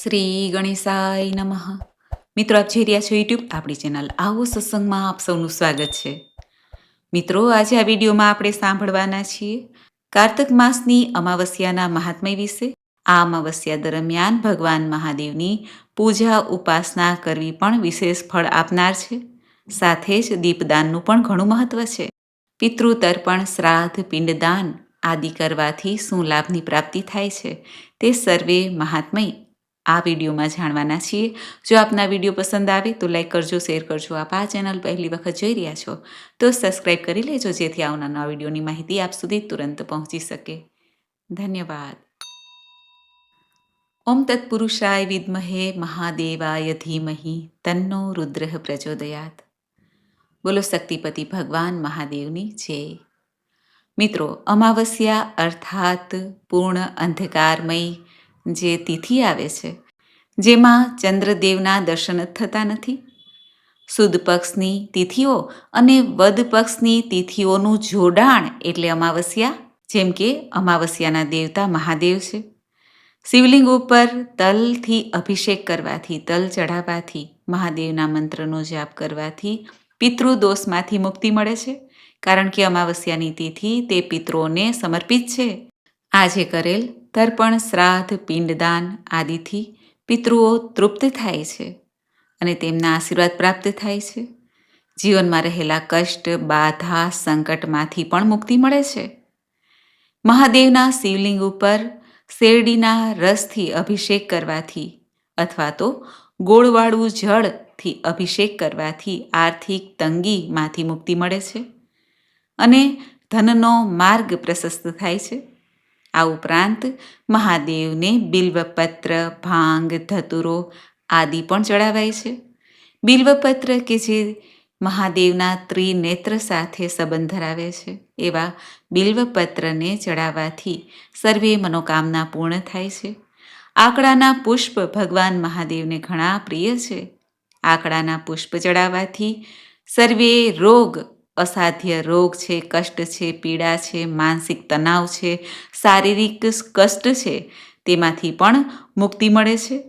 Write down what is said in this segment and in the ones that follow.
શ્રી ગણેશાય નમઃ. મિત્રો, આપ જોઈ રહ્યા છો યુટ્યુબ આપણી ચેનલ આવો સત્સંગમાં આપ સૌનું સ્વાગત છે. મિત્રો, આજે આ વિડીયોમાં આપણે સાંભળવાના છીએ કાર્તક માસની અમાવસ્યાના મહાત્મય વિશે. આ અમાવસ્યા દરમિયાન ભગવાન મહાદેવની પૂજા ઉપાસના કરવી પણ વિશેષ ફળ આપનાર છે. સાથે જ દીપદાનનું પણ ઘણું મહત્વ છે. પિતૃતર્પણ, શ્રાદ્ધ, પિંડદાન આદિ કરવાથી શું લાભની પ્રાપ્તિ થાય છે તે સર્વે મહાત્મય આ વિડીયોમાં જાણવાના છીએ. જો આપના વીડિયો પસંદ આવે તો લાઈક કરજો, શેર કરજો. આપ આ ચેનલ પહેલી વખત જોઈ રહ્યા છો તો સબસ્ક્રાઈબ કરી લેજો, જેથી આવનારા વિડીયોની માહિતી આપ સુધી તુરંત પહોંચી શકે. ધન્યવાદ. ઓમ તત્પુરુષાય વિદ્મહે મહાદેવાય ધીમહી તન્નો રુદ્ર પ્રચોદયાત. બોલો શક્તિપતિ ભગવાન મહાદેવની જય. મિત્રો, અમાવસ્યા અર્થાત પૂર્ણ અંધકારમય જે તિથિ આવે છે જેમાં ચંદ્રદેવના દર્શન જ થતા નથી. સુદ પક્ષની તિથિઓ અને વદ પક્ષની તિથિઓનું જોડાણ એટલે અમાવસ્યા, જેમ કે અમાવસ્યાના દેવતા મહાદેવ છે. શિવલિંગ ઉપર તલથી અભિષેક કરવાથી, તલ ચઢાવવાથી, મહાદેવના મંત્રનો જાપ કરવાથી પિતૃદોષમાંથી મુક્તિ મળે છે. કારણ કે અમાવસ્યાની તિથિ તે પિતૃઓને સમર્પિત છે. આજે કરેલ તર્પણ, શ્રાદ્ધ, પિંડદાન આદિથી પિતૃઓ તૃપ્ત થાય છે અને તેમના આશીર્વાદ પ્રાપ્ત થાય છે. જીવનમાં રહેલા કષ્ટ, બાધા, સંકટમાંથી પણ મુક્તિ મળે છે. મહાદેવના શિવલિંગ ઉપર શેરડીના રસથી અભિષેક કરવાથી અથવા તો ગોળવાળું જળથી અભિષેક કરવાથી આર્થિક તંગીમાંથી મુક્તિ મળે છે અને ધનનો માર્ગ પ્રશસ્ત થાય છે. આ ઉપરાંત મહાદેવને બિલ્વપત્ર, ભાંગ, ધતુરો આદિ પણ ચડાવાય છે. બિલ્વપત્ર કે જે મહાદેવના ત્રિનેત્ર સાથે સંબંધ ધરાવે છે, એવા બિલ્વપત્રને ચડાવવાથી સર્વે મનોકામના પૂર્ણ થાય છે. આકડાના પુષ્પ ભગવાન મહાદેવને ઘણા પ્રિય છે. આકડાના પુષ્પ ચડાવવાથી સર્વે રોગ અસાધ્ય રોગ છે, કષ્ટ છે, પીડા છે, માનસિક તણાવ છે, શારીરિક કષ્ટ છે, તેમાંથી પણ મુક્તિ મળે છે.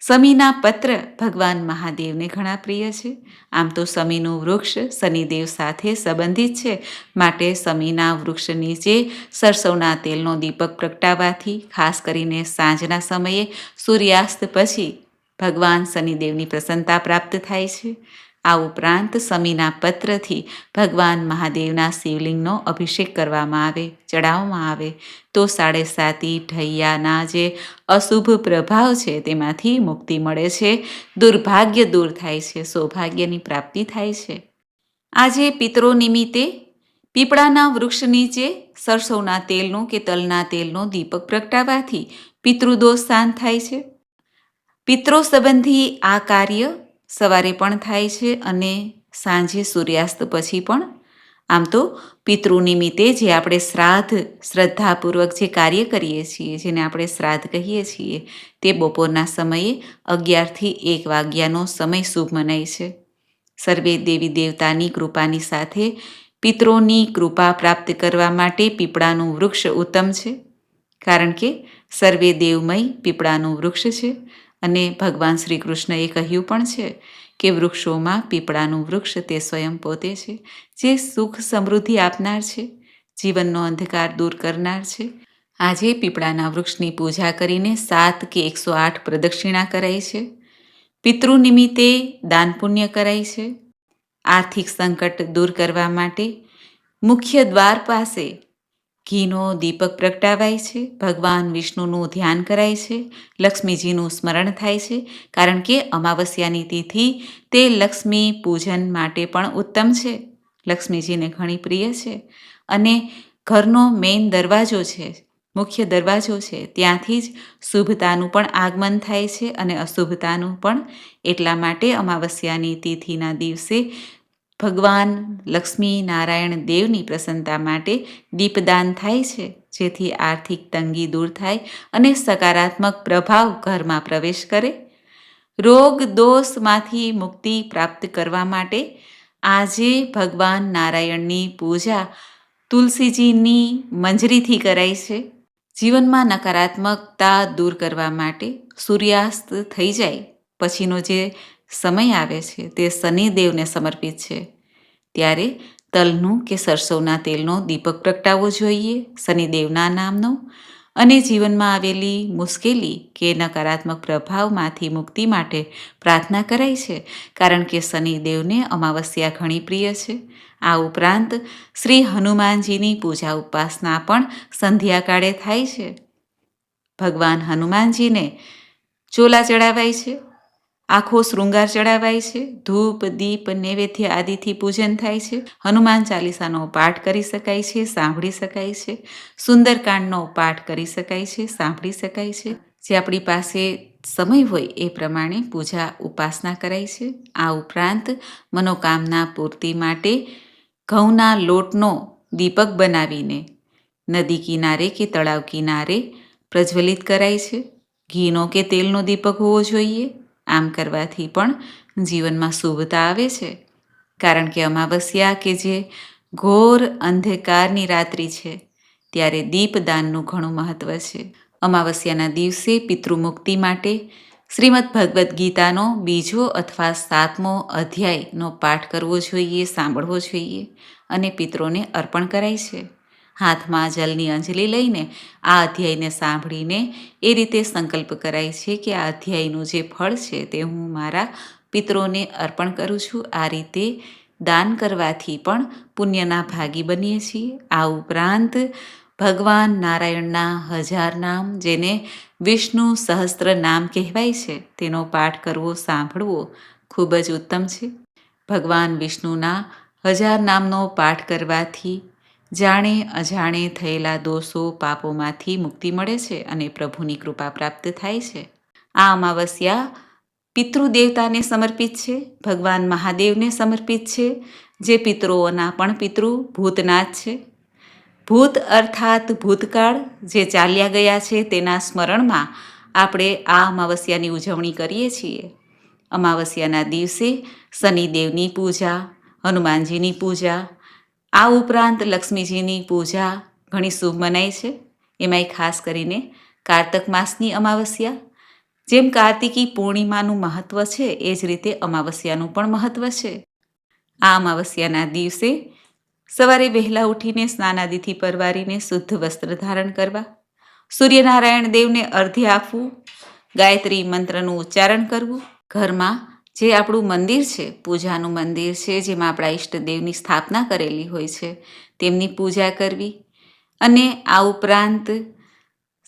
સમીના પત્ર ભગવાન મહાદેવને ઘણા પ્રિય છે. આમ તો સમીનું વૃક્ષ શનિદેવ સાથે સંબંધિત છે. માટે સમીના વૃક્ષ નીચે સરસવના તેલનો દીપક પ્રગટાવવાથી ખાસ કરીને સાંજના સમયે સૂર્યાસ્ત પછી ભગવાન શનિદેવની પ્રસન્નતા પ્રાપ્ત થાય છે. આ ઉપરાંત સમીના પત્રથી ભગવાન મહાદેવના શિવલિંગનો અભિષેક કરવામાં આવે, ચડાવવામાં આવે. તો સાડે સાતી ઢૈયાના જે અશુભ પ્રભાવ છે તેમાંથી મુક્તિ મળે છે, દુર્ભાગ્ય દૂર થાય છે, સૌભાગ્યની પ્રાપ્તિ થાય છે. આજે પિતરો નિમિત્તે પીપળાના વૃક્ષ નીચે સરસવના તેલનો કે તલના તેલનો દીપક પ્રગટાવવાથી પિતૃદોષ શાંત થાય છે. પિત્રો સંબંધી આ કાર્ય સવારે પણ થાય છે અને સાંજે સૂર્યાસ્ત પછી પણ. આમ તો પિતૃ નિમિત્તે જે આપણે શ્રાદ્ધ, શ્રદ્ધાપૂર્વક જે કાર્ય કરીએ છીએ, જેને આપણે શ્રાદ્ધ કહીએ છીએ, તે બપોરના સમયે અગિયારથી એક વાગ્યાનો સમય શુભ મનાય છે. સર્વે દેવી દેવતાની કૃપાની સાથે પિતૃની કૃપા પ્રાપ્ત કરવા માટે પીપળાનું વૃક્ષ ઉત્તમ છે. કારણ કે સર્વે દેવમય પીપળાનું વૃક્ષ છે. અને ભગવાન શ્રી કૃષ્ણએ કહ્યું પણ છે કે વૃક્ષોમાં પીપળાનું વૃક્ષ તે સ્વયં પોતે છે, જે સુખ સમૃદ્ધિ આપનાર છે, જીવનનો અંધકાર દૂર કરનાર છે. આજે પીપળાના વૃક્ષની પૂજા કરીને સાત કે એકસો આઠ પ્રદક્ષિણા કરાઈ છે. પિતૃ નિમિત્તે દાન પુણ્ય કરાય છે. આર્થિક સંકટ દૂર કરવા માટે મુખ્ય દ્વાર પાસે ઘીનો દીપક પ્રગટાવાય છે, ભગવાન વિષ્ણુનું ધ્યાન કરાય છે, લક્ષ્મીજીનું સ્મરણ થાય છે, કારણ કે અમાવસ્યાની તિથિ તે લક્ષ્મી પૂજન માટે પણ ઉત્તમ છે. લક્ષ્મીજીને ઘણી પ્રિય છે અને ઘરનો મેઇન દરવાજો છે, મુખ્ય દરવાજો છે, ત્યાંથી જ શુભતાનું પણ આગમન થાય છે અને અશુભતાનું પણ એટલા માટે અમાવસ્યાની તિથિના દિવસે ભગવાન, લક્ષ્મી, નારાયણ દેવની પ્રસન્નતા માટે દીપદાન થાય છે, જેથી આર્થિક તંગી દૂર થાય અને સકારાત્મક પ્રભાવ ઘરમાં પ્રવેશ કરે. રોગ દોષમાંથી મુક્તિ પ્રાપ્ત કરવા માટે આજે ભગવાન નારાયણની પૂજા તુલસીજીની મંજરીથી કરાય છે. જીવનમાં નકારાત્મકતા દૂર કરવા માટે સૂર્યાસ્ત થઈ જાય. પછીનો જે સમય આવે છે, તે શનિદેવને સમર્પિત છે. ત્યારે તલનું કે સરસવના તેલનો દીપક પ્રગટાવવો જોઈએ, શનિદેવના નામનો. અને જીવનમાં આવેલી મુશ્કેલી કે નકારાત્મક પ્રભાવમાંથી મુક્તિ માટે પ્રાર્થના કરાય છે, કારણ કે શનિદેવને અમાવસ્યા ઘણી પ્રિય છે. આ ઉપરાંત શ્રી હનુમાનજીની પૂજા ઉપાસના પણ સંધ્યાકાળે થાય છે. ભગવાન હનુમાનજીને ચોલા ચડાવાય છે. આખો શૃંગાર ચડાવાય છે. ધૂપ, દીપ, નૈવેદ્ય આદિથી પૂજન થાય છે. હનુમાન ચાલીસાનો પાઠ કરી શકાય છે, સાંભળી શકાય છે. સુંદરકાંડનો પાઠ કરી શકાય છે, સાંભળી શકાય છે. જે આપણી પાસે સમય હોય એ પ્રમાણે પૂજા ઉપાસના કરાય છે. આ ઉપરાંત મનોકામના પૂર્તિ માટે ઘઉંના લોટનો દીપક બનાવીને નદી કિનારે કે તળાવ કિનારે પ્રજ્વલિત કરાય છે. ઘીનો કે તેલનો દીપક હોવો જોઈએ. આમ કરવાથી પણ જીવનમાં શુભતા આવે છે. કારણ કે અમાવસ્યા કે જે ઘોર અંધકારની રાત્રિ છે, ત્યારે દીપદાનનું ઘણું મહત્ત્વ છે. અમાવસ્યાના દિવસે પિતૃમુક્તિ માટે શ્રીમદ ભગવદ્ ગીતાનો બીજો અથવા સાતમો અધ્યાયનો પાઠ કરવો જોઈએ, સાંભળવો જોઈએ અને પિત્રોને અર્પણ કરાય છે. હાથમાં જલની અંજલિ લઈને આ અધ્યાયને સાંભળીને એ રીતે સંકલ્પ કરાય છે કે આ અધ્યાયનું જે ફળ છે તે હું મારા પિત્રોને અર્પણ કરું છું. આ રીતે દાન કરવાથી પણ પુણ્યના ભાગી બનીએ છીએ. આ ઉપરાંત ભગવાન નારાયણના હજાર નામ, જેને વિષ્ણુ સહસ્ત્ર નામ કહેવાય છે, તેનો પાઠ કરવો, સાંભળવો ખૂબ જ ઉત્તમ છે. ભગવાન વિષ્ણુના હજાર નામનો પાઠ કરવાથી જાણે અજાણે થયેલા દોષો પાપોમાંથી મુક્તિ મળે છે અને પ્રભુની કૃપા પ્રાપ્ત થાય છે. આ અમાવસ્યા પિતૃદેવતાને સમર્પિત છે, ભગવાન મહાદેવને સમર્પિત છે, જે પિતૃઓના પણ પિતૃ ભૂતનાથ છે. ભૂત અર્થાત ભૂતકાળ જે ચાલ્યા ગયા છે તેના સ્મરણમાં આપણે આ અમાવસ્યાની ઉજવણી કરીએ છીએ. અમાવસ્યાના દિવસે શનિદેવની પૂજા, હનુમાનજીની પૂજા આ ઉપરાંત લક્ષ્મીજીની પૂજા ઘણી શુભ મનાય છે. એમાંય ખાસ કરીને કારતક માસની અમાવસ્યા. જેમ કાર્તિકી પૂર્ણિમાનું મહત્ત્વ છે, એ જ રીતે અમાવસ્યાનું પણ મહત્ત્વ છે. આ અમાવસ્યાના દિવસે સવારે વહેલા ઉઠીને સ્નાનાદિથી પરવારીને શુદ્ધ વસ્ત્ર ધારણ કરવા, સૂર્યનારાયણ દેવને અર્ધ્ય આપવું, ગાયત્રી મંત્રનું ઉચ્ચારણ કરવું, ઘરમાં જે આપણું મંદિર છે, પૂજાનું મંદિર છે, જેમાં આપણા ઈષ્ટદેવની સ્થાપના કરેલી હોય છે, તેમની પૂજા કરવી અને આ ઉપરાંત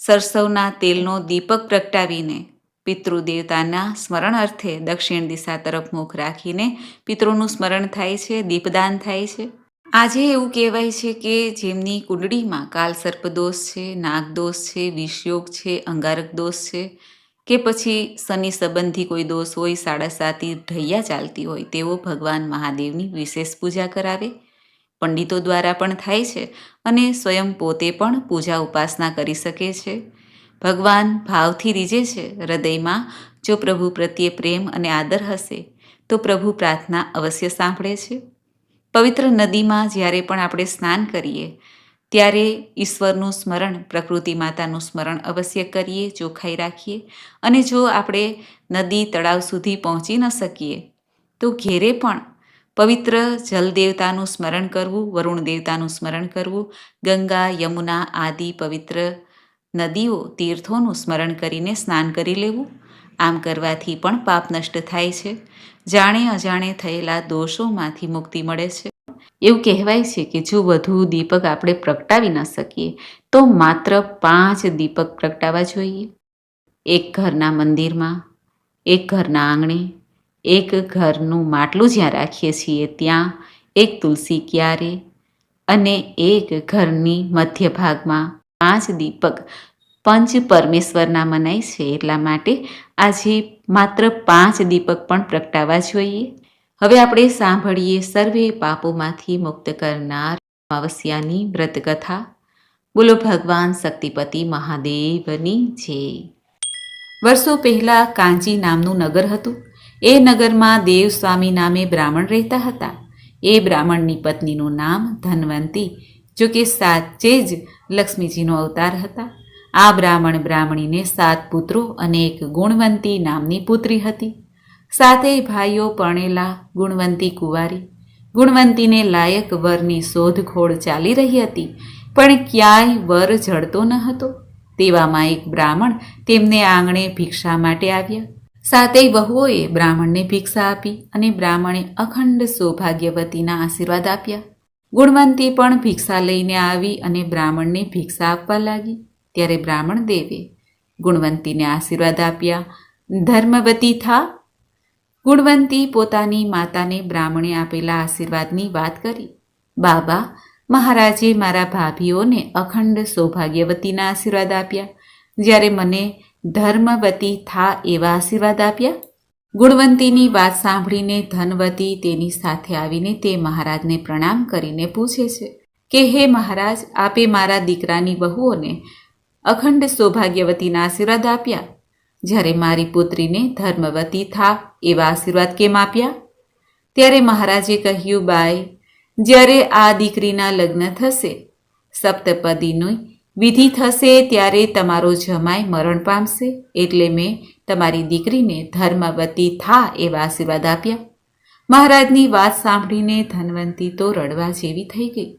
સરસવના તેલનો દીપક પ્રગટાવીને પિતૃદેવતાના સ્મરણ અર્થે દક્ષિણ દિશા તરફ મુખ રાખીને પિતૃનું સ્મરણ થાય છે, દીપદાન થાય છે. આજે એવું કહેવાય છે કે જેમની કુંડળીમાં કાલ સર્પદોષ છે, નાગદોષ છે, વિષયોગ છે અંગારક દોષ છે કે પછી શનિ સંબંધી કોઈ દોષ હોય, સાડા સાતી ઢૈયા ચાલતી હોય, તેઓ ભગવાન મહાદેવની વિશેષ પૂજા કરાવે. પંડિતો દ્વારા પણ થાય છે અને સ્વયં પોતે પણ પૂજા ઉપાસના કરી શકે છે. ભગવાન ભાવથી રીજે છે હૃદયમાં, જો પ્રભુ પ્રત્યે પ્રેમ અને આદર હશે, તો પ્રભુ પ્રાર્થના અવશ્ય સાંભળે છે. પવિત્ર નદીમાં જ્યારે પણ આપણે સ્નાન કરીએ ત્યારે ઈશ્વરનું સ્મરણ, પ્રકૃતિ માતાનું સ્મરણ અવશ્ય કરીએ, ચોખ્ખાઈ રાખીએ અને જો આપણે નદી, તળાવ સુધી પહોંચી ન શકીએ, તો ઘેરે પણ પવિત્ર જલદેવતાનું સ્મરણ કરવું, વરુણ દેવતાનું સ્મરણ કરવું, ગંગા, યમુના આદિ પવિત્ર નદીઓ, તીર્થોનું સ્મરણ કરીને સ્નાન કરી લેવું, આમ કરવાથી પણ પાપ નષ્ટ થાય છે. જાણે અજાણે થયેલા દોષોમાંથી મુક્તિ મળે છે. એવું કહેવાય છે કે જો વધુ દીપક આપણે પ્રગટાવી ન શકીએ, તો માત્ર પાંચ દીપક પ્રગટાવવા જોઈએ. એક ઘરના મંદિરમાં, એક ઘરના આંગણે, એક ઘરનું માટલું જ્યાં રાખીએ છીએ ત્યાં એક તુલસી ક્યારે અને એક ઘરની મધ્ય ભાગમાં પાંચ દીપક પંચ પરમેશ્વરના મનાય છે. એટલા માટે આજે માત્ર પાંચ દીપક પણ પ્રગટાવવા જોઈએ. હવે આપણે સાંભળીએ સર્વે પાપોમાંથી મુક્ત કરનાર અમાવસ્યાની વ્રતકથા. બોલો ભગવાન શક્તિપતિ મહાદેવની છે વર્ષો પહેલાં કાંચી નામનું નગર હતું. એ નગરમાં દેવસ્વામી નામે બ્રાહ્મણ રહેતા હતા. એ બ્રાહ્મણની પત્નીનું નામ ધનવંતી, જો કે સાચે જ લક્ષ્મીજીનો અવતાર હતા. આ બ્રાહ્મણ બ્રાહ્મણીને સાત પુત્રો અને એક ગુણવંતી નામની પુત્રી હતી. સાતેય ભાઈઓ પરણેલા ગુણવંતી કુંવારી. ગુણવંતીને લાયક વરની શોધખોળ ચાલી રહી હતી, પણ ક્યાંય વર જડતો ન હતો. તેવામાં એક બ્રાહ્મણ તેમને આંગણે ભિક્ષા માટે આવ્યા. સાતેય વહુઓએ બ્રાહ્મણને ભિક્ષા આપી અને બ્રાહ્મણે અખંડ સૌભાગ્યવતીના આશીર્વાદ આપ્યા. ગુણવંતી પણ ભિક્ષા લઈને આવી અને બ્રાહ્મણને ભિક્ષા આપવા લાગી. ત્યારે બ્રાહ્મણ દેવે ગુણવંતીને આશીર્વાદ આપ્યા. ધર્મવતી થા ગુણવંતી પોતાની માતાને બ્રાહ્મણે આપેલા આશીર્વાદની વાત કરી. બાબા, મહારાજે મારા ભાભીઓને અખંડ સૌભાગ્યવતીના આશીર્વાદ આપ્યા. જ્યારે મને ધર્મવતી થા એવા આશીર્વાદ આપ્યા. ગુણવંતીની વાત સાંભળીને ધનવતી તેની સાથે આવીને તે મહારાજને પ્રણામ કરીને પૂછે છે કે, હે મહારાજ, આપે મારા દીકરાની બહુઓને અખંડ સૌભાગ્યવતીના આશીર્વાદ આપ્યા? જ્યારે મારી પુત્રીને ધર્મવતી થા, એવા આશીર્વાદ કેમ આપ્યા? ત્યારે મહારાજે કહ્યું, બાઈ, જ્યારે આ દીકરીના લગ્ન થશે, સપ્તપદીની વિધિ થશે, ત્યારે તમારો જમાઈ મરણ પામશે, એટલે મેં તમારી દીકરીને ધર્મવતી થા, એવા આશીર્વાદ આપ્યા. મહારાજની વાત સાંભળીને ધનવંતી તો રડવા જેવી થઈ ગઈ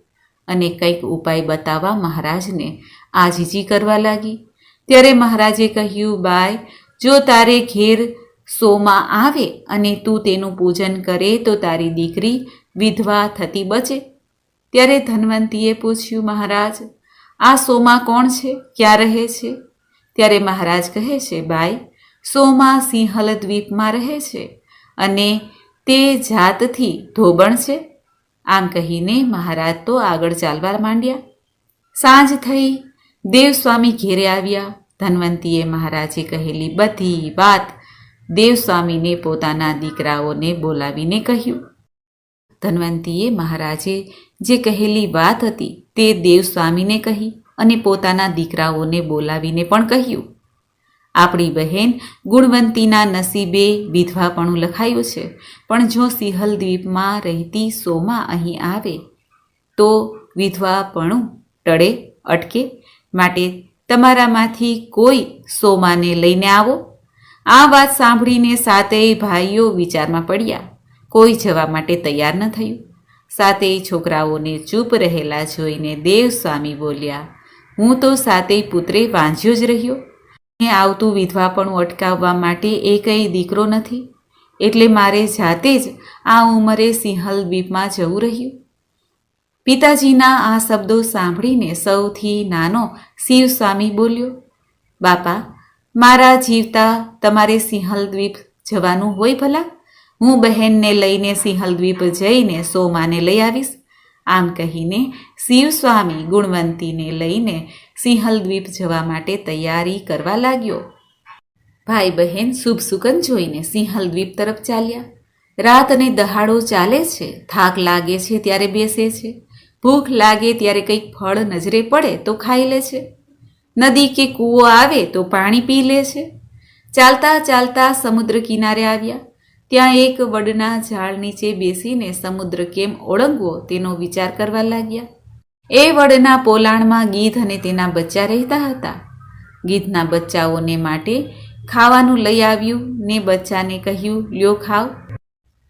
અને કંઈક ઉપાય બતાવવા મહારાજને આજીજી કરવા લાગી. ત્યારે મહારાજે કહ્યું, બાય, જો તારે ઘેર સોમાં આવે અને તું તેનું પૂજન કરે તો તારી દીકરી વિધવા થતી બચે. ત્યારે ધનવંતીએ પૂછ્યું, મહારાજ, આ સોમાં કોણ છે? ક્યાં રહે છે? ત્યારે મહારાજ કહે છે બાઈ સોમાં સિંહલ દ્વીપમાં રહે છે અને તે જાતથી ધોબણ છે. આમ કહીને મહારાજ તો આગળ ચાલવા માંડ્યા. સાંજ થઈ, દેવસ્વામી ઘેરે આવ્યા. ધનવંતીએ મહારાજે કહેલી, બધી વાત દેવસ્વામીને પોતાના દીકરાઓને બોલાવીને કહ્યું. ધનવંતીએ મહારાજે જે કહેલી વાત હતી તે દેવસ્વામીને કહી અને પોતાના દીકરાઓને બોલાવીને પણ કહ્યું. આપણી બહેન ગુણવંતીના નસીબે વિધવાપણું લખાયું છે, પણ જો સિંહલ દ્વીપમાં રહેતી સોમા અહીં આવે, તો વિધવાપણું ટળે, અટકે, માટે તમારામાંથી કોઈ સોમાને લઈને આવો. આ વાત સાંભળીને સાતેય ભાઈઓ વિચારમાં પડ્યા. કોઈ જવા માટે તૈયાર ન થયું. સાતેય છોકરાઓને ચૂપ રહેલા જોઈને દેવસ્વામી બોલ્યા, હું તો સાતેય પુત્રે વાંઝ્યો જ રહ્યો. ને આવતું વિધવાપણું અટકાવવા માટે એ કંઈ દીકરો નથી. એટલે મારે જાતે જ આ ઉંમરે સિંહલ દ્વીપમાં જવું રહ્યું. પિતાજીના આ શબ્દો સાંભળીને સૌથી નાનો શિવસ્વામી બોલ્યો, બાપા, મારા જીવતા તમારે સિંહલ દ્વીપ જવાનું હોય ભલા? હું બહેનને લઈને સિંહલ દ્વીપ જઈને સોમાને લઈ આવીશ. આમ કહીને શિવસ્વામી ગુણવંતીને લઈને સિંહલ દ્વીપ જવા માટે તૈયારી કરવા લાગ્યો. ભાઈ બહેન શુભ સુકન જોઈને સિંહલ દ્વીપ તરફ ચાલ્યા. રાત અને દહાડો ચાલે છે, થાક લાગે છે ત્યારે બેસે છે. ભૂખ લાગે ત્યારે કંઈક ફળ નજરે પડે તો ખાઈ લે છે. નદી કે કૂવો આવે તો પાણી પી લે છે. ચાલતા ચાલતા સમુદ્ર કિનારે આવ્યા. ત્યાં એક વડના ઝાડ નીચે બેસીને સમુદ્ર કેમ ઓળંગવો તેનો વિચાર કરવા લાગ્યા. એ વડના પોલાણમાં ગીધ અને તેના બચ્ચા રહેતા હતા. ગીધના બચ્ચાઓને માટે ખાવાનું લઈ આવ્યું ને બચ્ચાને કહ્યું, લ્યો ખાવ.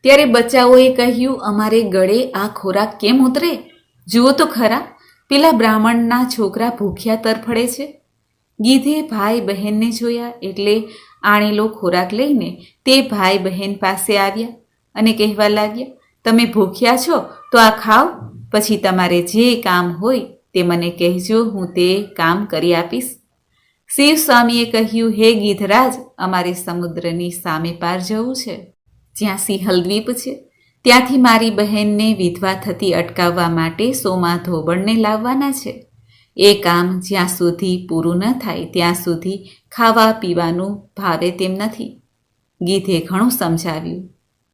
ત્યારે બચ્ચાઓએ કહ્યું, અમારે ગળે આ ખોરાક કેમ ઉતરે? જુઓ તો ખરા, પેલા બ્રાહ્મણના છોકરા ભૂખ્યા તરફડે છે. ગીધે ભાઈ બહેનને જોયા એટલે આણેલો ખોરાક લઈને તે ભાઈ બહેન પાસે આવ્યા અને કહેવા લાગ્યા, તમે ભૂખ્યા છો, તો આ ખાઓ, પછી તમારે જે કામ હોય તે મને કહેજો, હું તે કામ કરી આપીશ. શિવ સ્વામીએ કહ્યું, હે ગીધરાજ, અમારે સમુદ્રની સામે પાર જવું છે. જ્યાં સિંહલ દ્વીપ છે ત્યાંથી મારી બહેનને વિધવા થતી અટકાવવા માટે સોમા ધોબણને લાવવાના છે. એ કામ જ્યાં સુધી પૂરું ન થાય, ત્યાં સુધી ખાવા પીવાનું ભાવે તેમ નથી. ગીધે ઘણું સમજાવ્યું,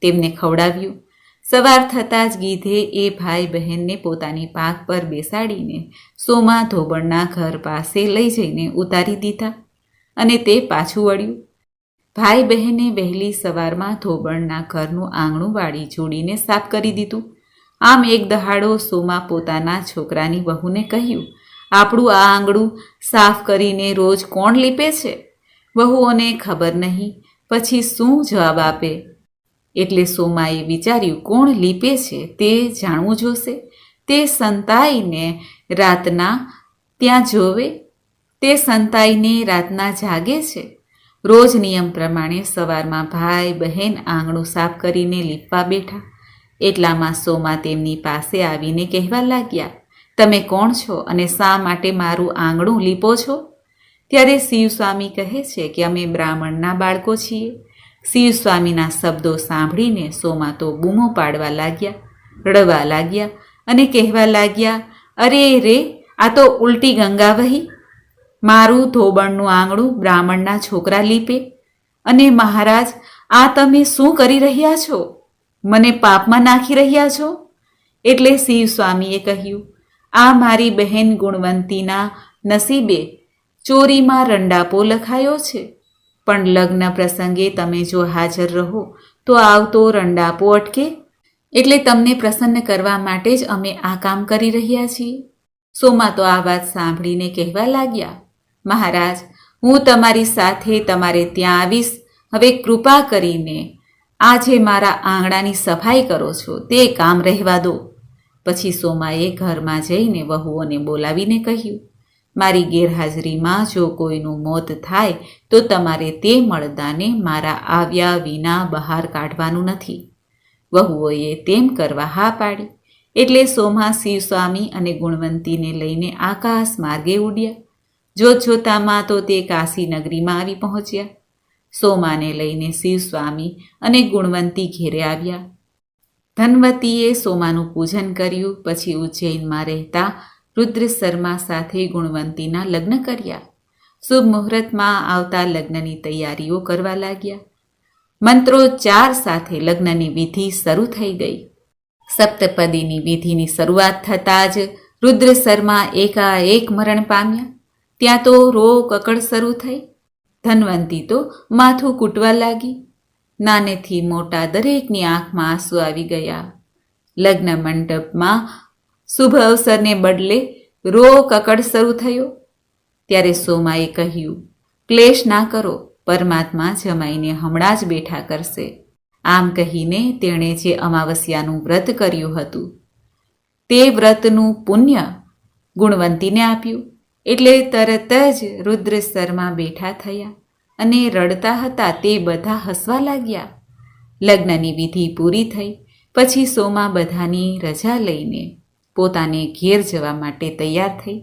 તેમને ખવડાવ્યું. સવાર થતાં જ ગીધે એ ભાઈ બહેનને પોતાની પાક પર બેસાડીને સોમા ધોબણના ઘર પાસે લઈ જઈને ઉતારી દીધા અને તે પાછું વળ્યું. ભાઈ બહેને વહેલી સવારમાં ધોબણના ઘરનું આંગણું વાળી જોડીને સાફ કરી દીધું. આમ એક દહાડો સોમા પોતાના છોકરાની વહુને કહ્યું, આપણું આ આંગળું સાફ કરીને રોજ કોણ લીપે છે? વહુઓને ખબર નહીં, પછી શું જવાબ આપે? એટલે સોમાએ વિચાર્યું, કોણ લીપે છે તે જાણવું જોશે? તે સંતાઈને રાતના ત્યાં જોવે? તે સંતાઈને રાતના જાગે છે? રોજ નિયમ પ્રમાણે સવારમાં ભાઈ, બહેન આંગણું સાફ કરીને લીપવા બેઠા. એટલામાં સોમા તેમની પાસે આવીને કહેવા લાગ્યા, તમે કોણ છો અને શા માટે મારું આંગણું લીપો છો? ત્યારે શિવસ્વામી કહે છે કે અમે બ્રાહ્મણના બાળકો છીએ. શિવસ્વામીના શબ્દો સાંભળીને સોમા તો બૂમો પાડવા લાગ્યા, રડવા લાગ્યા અને કહેવા લાગ્યા, અરે રે, આ તો ઉલટી ગંગા વહી મારું ધોબણનું આંગણું બ્રાહ્મણના છોકરા લીપે. અને મહારાજ, આ તમે શું કરી રહ્યા છો? મને પાપમાં નાખી રહ્યા છો? એટલે શિવ સ્વામીએ કહ્યું, આ મારી બહેન ગુણવંતીના નસીબે ચોરીમાં રંડાપો લખાયો છે. પણ લગ્ન પ્રસંગે તમે જો હાજર રહો, તો આવતો રંડાપો અટકે. એટલે તમને પ્રસન્ન કરવા માટે જ અમે આ કામ કરી રહ્યા છીએ. સોમા તો આ વાત સાંભળીને કહેવા લાગ્યા. મહારાજ, હું તમારી સાથે તમારે ત્યાં આવીશ. હવે કૃપા કરીને આજે મારા આંગણાની સફાઈ કરો છો, તે કામ રહેવા દો. પછી સોમાએ ઘરમાં જઈને વહુઓને બોલાવીને કહ્યું, મારી ગેરહાજરીમાં જો કોઈનું મોત થાય, તો તમારે તે મળદાને મારા આવ્યા વિના બહાર કાઢવાનું નથી. વહુઓએ તેમ કરવા હા પાડી. એટલે સોમા શિવ સ્વામી અને ગુણવંતીને લઈને આકાશ માર્ગે ઉડ્યા. જોત જોતામાં તો તે કાશી નગરીમાં આવી પહોંચ્યા. સોમાને લઈને શિવ સ્વામી અને ગુણવંતી ઘેરે આવ્યા. ધનવતીએ સોમાનું પૂજન કર્યું, પછી ઉજ્જૈનમાં રહેતા રુદ્ર શર્મા સાથે ગુણવંતીના લગ્ન કર્યા. શુભ મુહૂર્તમાં આવતા લગ્નની તૈયારીઓ કરવા લાગ્યા. મંત્રોચ્ચાર સાથે લગ્નની વિધિ શરૂ થઈ ગઈ. સપ્તપદીની વિધિની શરૂઆત થતાં જ રુદ્ર શર્મા એકાએક મરણ પામ્યા. ત્યાં તો રો કકડ શરૂ થઈ. ધનવંતી તો માથું કૂટવા લાગી. નાનેથી મોટા દરેકની આંખમાં આંસુ આવી ગયા. લગ્ન મંડપમાં શુભ અવસરને બદલે રો કકડ શરૂ થયો. ત્યારે સોમાએ કહ્યું, ક્લેશ ના કરો, પરમાત્મા જમાઈને હમણાં જ બેઠા કરશે. આમ કહીને તેણે જે અમાવસ્યાનું વ્રત કર્યું હતું, તે વ્રતનું પુણ્ય ગુણવંતીને આપ્યું. એટલે તરત જ રુદ્ર સ્તરમાં બેઠા થયા અને રડતા હતા તે બધા હસવા લાગ્યા. લગ્નની વિધિ પૂરી થઈ, પછી સોમા બધાની રજા લઈને પોતાને ઘેર જવા માટે તૈયાર થઈ.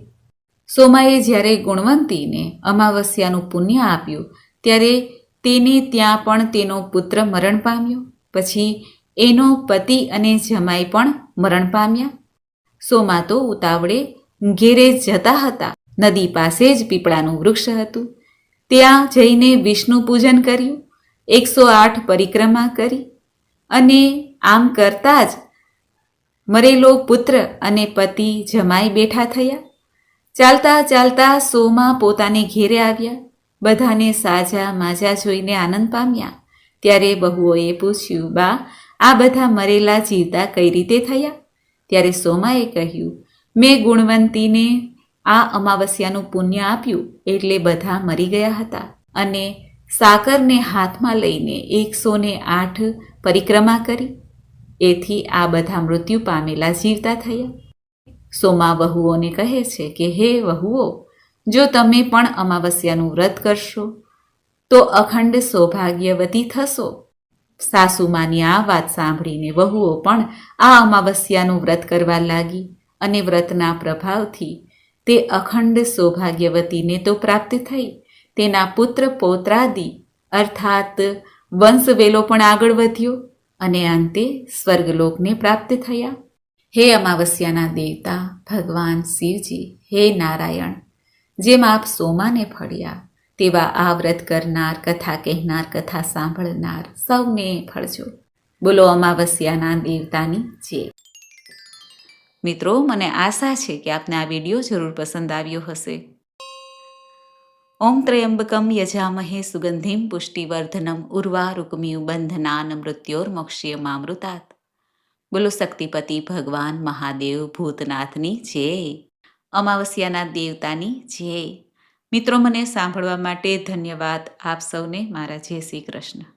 સોમાએ જ્યારે ગુણવંતીને અમાવસ્યાનું પુણ્ય આપ્યું, ત્યારે તેને ત્યાં પણ તેનો પુત્ર મરણ પામ્યો, પછી એનો પતિ અને જમાઈ પણ મરણ પામ્યા. સોમા તો ઉતાવળે ઘેરે જતા હતા. નદી પાસે જ પીપળાનું વૃક્ષ હતું. ત્યાં જઈને વિષ્ણુ પૂજન કર્યું, એકસો આઠ પરિક્રમા કરી અને આમ કરતાં જ મરેલો પુત્ર અને પતિ જમાઈ બેઠા થયા. ચાલતા ચાલતા સોમાં પોતાને ઘેરે આવ્યા. બધાને સાજા માજા જોઈને આનંદ પામ્યા. ત્યારે બહુઓએ પૂછ્યું, બા, આ બધા મરેલા જીવતા કઈ રીતે થયા? ત્યારે સોમાએ કહ્યું, મેં ગુણવંતીને આ અમાવસ્યાનું પુણ્ય આપ્યું એટલે બધા મરી ગયા હતા. અને સાકરને હાથમાં લઈને એકસો ને આઠ પરિક્રમા કરી. એથી આ બધા મૃત્યુ પામેલા જીવતા થયા. સોમા વહુઓને કહે છે કે, હે વહુઓ, જો તમે પણ અમાવસ્યાનું વ્રત કરશો, તો અખંડ સૌભાગ્યવતી થશો. સાસુમાની આ વાત સાંભળીને વહુઓ પણ આ અમાવસ્યાનું વ્રત કરવા લાગી અને વ્રતના પ્રભાવથી તે અખંડ સૌભાગ્યવતીને તો પ્રાપ્ત થઈ. તેના પુત્ર પૌત્રાદિ, અર્થાત વંશવેલો પણ આગળ વધ્યો અને અંતે સ્વર્ગલોકને પ્રાપ્ત થયા. હે અમાવસ્યાના દેવતા, ભગવાન શિવજી, હે નારાયણ, જેમ આપ સોમાને ફળ્યા, તેવા આ વ્રત કરનાર, કથા કહેનાર, કથા સાંભળનાર સૌને ફળજો. બોલો અમાવસ્યાના દેવતાની જે મિત્રો, મને આશા છે કે આપને આ વીડિયો જરૂર પસંદ આવ્યો હશે. ઓમ ત્રયંબકમ યજામહે સુગંધિમ પુષ્ટિવર્ધનમ ઉર્વા ઉર્વારુકમિયુ બંધનાન મૃત્યોર્મોક્ષ્યમામૃતાત બોલો શક્તિપતિ ભગવાન મહાદેવ ભૂતનાથની જય. અમાવસ્યાના દેવતાની જય. મિત્રો, મને સાંભળવા માટે ધન્યવાદ આપ સૌને. મારા જય શ્રી કૃષ્ણ.